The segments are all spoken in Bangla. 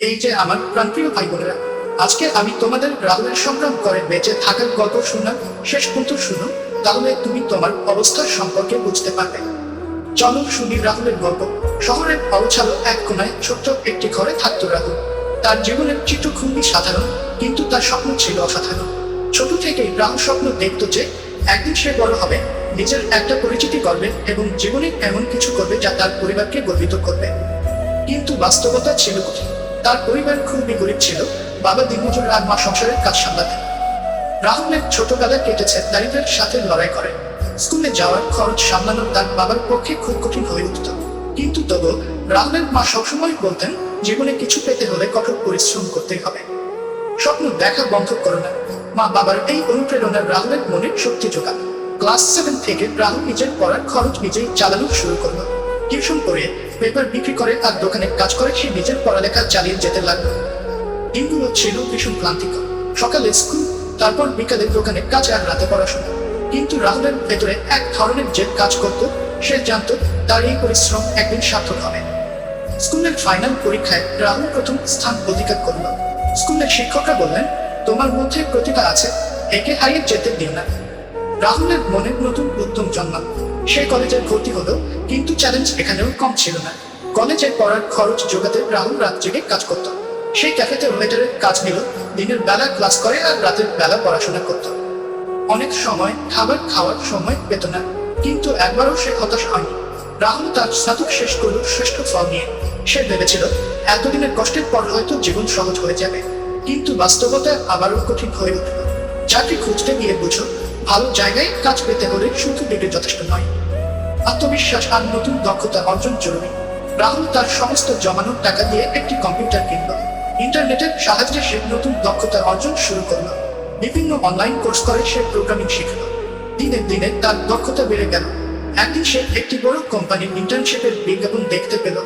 এই যে আমার প্রাণপ্রিয় ভাই বোনেরা আজকে আমি তোমাদের রাহুলের সংগ্রাম করে বেঁচে থাকার গল্প শুনলাম, শেষ পর্যন্ত শুনো, তাহলে তুমি তোমার অবস্থার সম্পর্কে বুঝতে পারবে। চলো শুনি রাহুলের গল্প। শহরের অবছালো এক কোনায় ছোট্ট একটি ঘরে থাকতো রাহুল। তার জীবনের চিত্র খুবই সাধারণ, কিন্তু তার স্বপ্ন ছিল অসাধারণ। ছোট থেকেই রাহুল স্বপ্ন দেখতো যে একদিন সে বড় হবে, নিজের একটা পরিচিতি করবে এবং জীবনে এমন কিছু করবে যা তার পরিবারকে গর্বিত করবে। কিন্তু বাস্তবতা ছিল কঠিন। তার পরিবার খুবই গরিব ছিল। বাবা দিনমজুর আর মা সংসারের কাজ সামলাতেন। রাহুলের ছোটবেলা কেটেছে দারিদ্রের সাথে লড়াই করে। স্কুলে যাওয়ার খরচ সামলানো তার বাবার পক্ষে খুব কঠিন হয়ে উঠত। কিন্তু তবু রাহুলের মা সবসময় বলতেন, জীবনে কিছু পেতে হলে কঠোর পরিশ্রম করতে হবে। স্বপ্ন দেখা বন্ধ করো না। মা বাবার এই অনুপ্রেরণা রাহুলের মনে শক্তি যোগান ক্লাস সেভেন থেকে রাহুল নিজের পড়ার খরচ নিজেই চালানো শুরু করল। টিউশন করে পেপার বিক্রি করে আর দোকানে কাজ করে, সে নিজের পড়ালেখা চালিয়ে যেতে লাগল। দিনগুলো ছিল ভীষণ ক্লান্তিকর। সকালে স্কুল, তারপর বিকালে দোকানে কাজ আর রাতে পড়াশোনা। কিন্তু রাহুলের ভেতরে এক ধরনের যে কাজ করত। সে জানতো তার এই পরিশ্রম একদিন সার্থক হবে। স্কুলের ফাইনাল পরীক্ষায় রাহুল প্রথম স্থান অধিকার করল। স্কুলের শিক্ষকরা বললেন, তোমার মধ্যে প্রতিভা আছে, একে হারিয়ে যেতে দিও না। রাহুলের মনে নতুন উদ্যম জন্মাল। সে কলেজে ভর্তি হলো, কিন্তু চ্যালেঞ্জ এখানেও কম ছিল না। কলেজে পড়ার খরচ জোগাতে রাহুল রাত জেগে কাজ করত। সেই ক্যাফেতে ওয়েটারের কাজ নিল, দিনের বেলা ক্লাস করে আর রাতের বেলা পড়াশোনা করত। অনেক সময় খাবার খাওয়ার সময় পেত না, কিন্তু একবারও সে হতাশ হয়নি। রাহুল তার স্নাতক শেষ করল শ্রেষ্ঠ ফল নিয়ে। সে ভেবেছিল, এতদিনের কষ্টের পর হয়তো জীবন সহজ হয়ে যাবে, কিন্তু বাস্তবতা আবারও কঠিন হয়ে উঠল। চাকরি খুঁজতে গিয়ে বুঝো ভালো জায়গায় কাজ পেতে হলে শুধু ডিগ্রি যথেষ্ট নয়। আত্মবিশ্বাস আর নতুন দক্ষতা অর্জন জরুরি। রাহুল তার সমস্ত জমানো টাকা দিয়ে একটি কম্পিউটার কিনল। ইন্টারনেটের সাহায্যে সে নতুন দক্ষতা অর্জন শুরু করল। বিভিন্ন অনলাইন কোর্স করে সে প্রোগ্রামিং শিখল। দিনে দিনে তার দক্ষতা বেড়ে গেল। একদিন সে একটি বড় কোম্পানির ইন্টার্নশিপের বিজ্ঞাপন দেখতে পেল।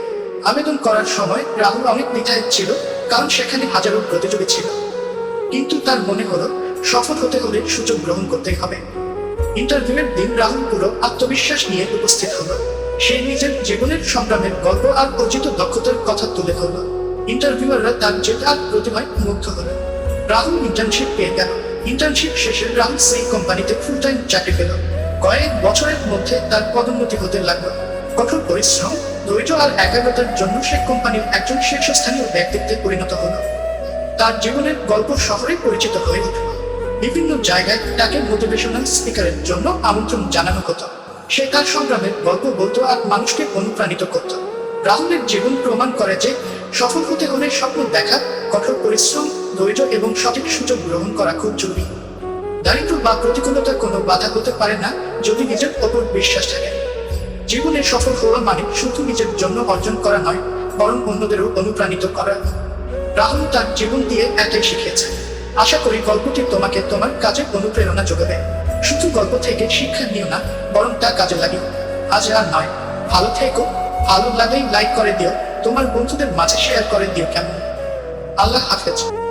আবেদন করার সময় রাহুল অনেক দ্বিধায় ছিল, কারণ সেখানে হাজারো প্রতিযোগী ছিল। কিন্তু তার মনে হলো সফল হতে হলে সুযোগ গ্রহণ করতে হবে। ইন্টারভিউয়ের দিন রাহুল পুরো আত্মবিশ্বাস নিয়ে উপস্থিত হলো। সে নিজের জীবনের সংগ্রামের গল্প আর অর্জিত দক্ষতার কথা তুলে ধরল। ইন্টারভিউয়াররা তার জেদ আর প্রতিভায় মুগ্ধ হলো। রাহুল ইন্টার্নশিপ পেয়ে গেল। ইন্টার্নশিপ শেষে রাহুল সেই কোম্পানিতে ফুল টাইম চাকরি পেল। কয়েক বছরের মধ্যে তার পদোন্নতি হতে লাগল। কঠোর পরিশ্রম, ধৈর্য আর একাগ্রতার জন্য সে কোম্পানির একজন শীর্ষস্থানীয় ব্যক্তিত্বে পরিণত হলো। তার জীবনের গল্প শহরে পরিচিত হয়ে উঠল। বিভিন্ন জায়গায় তাকে মোটিভেশনাল স্পিকারের জন্য আমন্ত্রণ জানানো হতো। সে তার সংগ্রামের গল্প বলতো আর মানুষকে অনুপ্রাণিত করত। রাহুলের জীবন প্রমাণ করে যে সফল হতে হলে স্বপ্ন দেখা, কঠোর পরিশ্রম, ধৈর্য এবং সঠিক সুযোগ গ্রহণ করা খুব জরুরি। দারিদ্র বা প্রতিকূলতা কোনো বাধা হতে পারে না যদি নিজের ওপর বিশ্বাস থাকে। জীবনে সফল হওয়া মানে শুধু নিজের জন্য অর্জন করা নয়, বরং অন্যদেরও অনুপ্রাণিত করা। রাহুল তার জীবন দিয়ে এটাই শিখিয়েছে আশা করি গল্পটি তোমাকে তোমার কাজে অনুপ্রেরণা যোগাবে। শুধু গল্প থেকে শিক্ষা নিও না, বরং তা কাজে লাগিও। আজ আর নয়। ভালো থেকো। ভালো লাগলেই লাইক করে দিও। তোমার বন্ধুদের মাঝে শেয়ার করে দিও কেমন? আল্লাহ হাফেজ।